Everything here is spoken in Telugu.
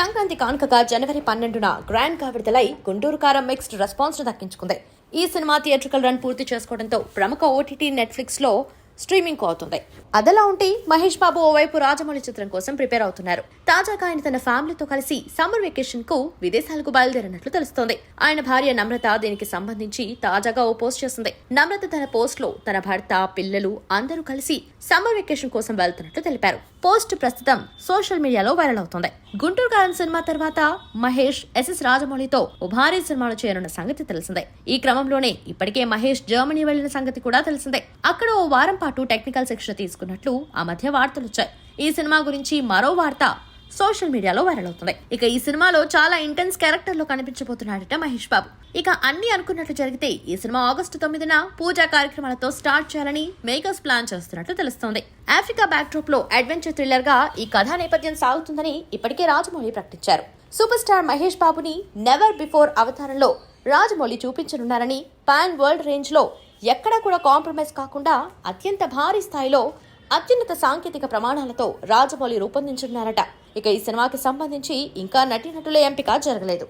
సంక్రాంతి కానుకగా జనవరి పన్నెండున గ్రాండ్గా విడుదలై గుంటూరు కారం మిక్స్డ్ రెస్పాన్స్ను దక్కించుకుంది. ఈ సినిమా థియేట్రికల్ రన్ పూర్తి చేసుకోవడంతో ప్రముఖ ఓటీటీ నెట్ఫ్లిక్స్లో స్ట్రీమింగ్ అవుతుంది అదలా ఉంటే మహేష్ బాబు ఓవైపు రాజమౌళి చిత్రం కోసం ప్రిపేర్ అవుతున్నారు. తాజాగా ఆయన తన ఫ్యామిలీతో కలిసి సమ్మర్ వెకేషన్కు విదేశాలకు బయలుదేరినట్లు తెలుస్తోంది. ఆయన భార్య నమ్రత దీనికి సంబంధించి తాజాగా ఓ పోస్ట్ చేసింది నమ్రత తన పోస్ట్లో తన భర్త పిల్లలు అందరూ కలిసి సమ్మర్ వెకేషన్ కోసం వెళ్తున్నట్లు తెలిపారు. పోస్ట్ ప్రస్తుతం సోషల్ మీడియాలో వైరల్ అవుతోంది. గుంటూరు కాలం సినిమా తర్వాత మహేష్ ఎస్ఎస్ రాజమౌళితో ఓ భారీ సినిమాలు చేరున్న సంగతి తెలిసిందే. ఈ క్రమంలోనే ఇప్పటికే మహేష్ జర్మనీ వెళ్ళిన సంగతి కూడా తెలిసిందే. అక్కడ ఓ వారం పాటు టెక్నికల్ శిక్షణ తీసుకున్నట్లు ఆ మధ్య వార్తలు వచ్చాయి. ఈ సినిమా గురించి మరో వార్త సోషల్ మీడియాలో వైరల్ అవుతుంది. ఇక ఈ సినిమాలో చాలా ఇంటెన్స్ క్యారెక్టర్లో కనిపించబోతున్నాడట మహేష్ బాబు. ఇక అన్ని అనుకున్నట్లు జరిగితే ఈ సినిమా ఆగస్టు తొమ్మిదిన పూజా కార్యక్రమాలతో స్టార్ట్ చేయాలని మేకర్స్ ప్లాన్ చేస్తున్నట్లు తెలుస్తోంది. ఆఫ్రికా బ్యాక్డ్రాప్లో అడ్వెంచర్ థ్రిల్లర్గా ఈ కథా నేపథ్యం సాగుతుందని ఇప్పటికే రాజమౌళి ప్రకటించారు. సూపర్ స్టార్ మహేష్ బాబుని నెవర్ బిఫోర్ అవతారంలో రాజమౌళి చూపించనున్నారని పాన్ వరల్డ్ రేంజ్లో ఎక్కడా కూడా కాంప్రమైజ్ కాకుండా అత్యంత భారీ స్థాయిలో అత్యున్నత సాంకేతిక ప్రమాణాలతో రాజమౌళి రూపొందించున్నారట ఇక ఈ సినిమాకి సంబంధించి ఇంకా నటీనటుల ఎంపిక జరగలేదు.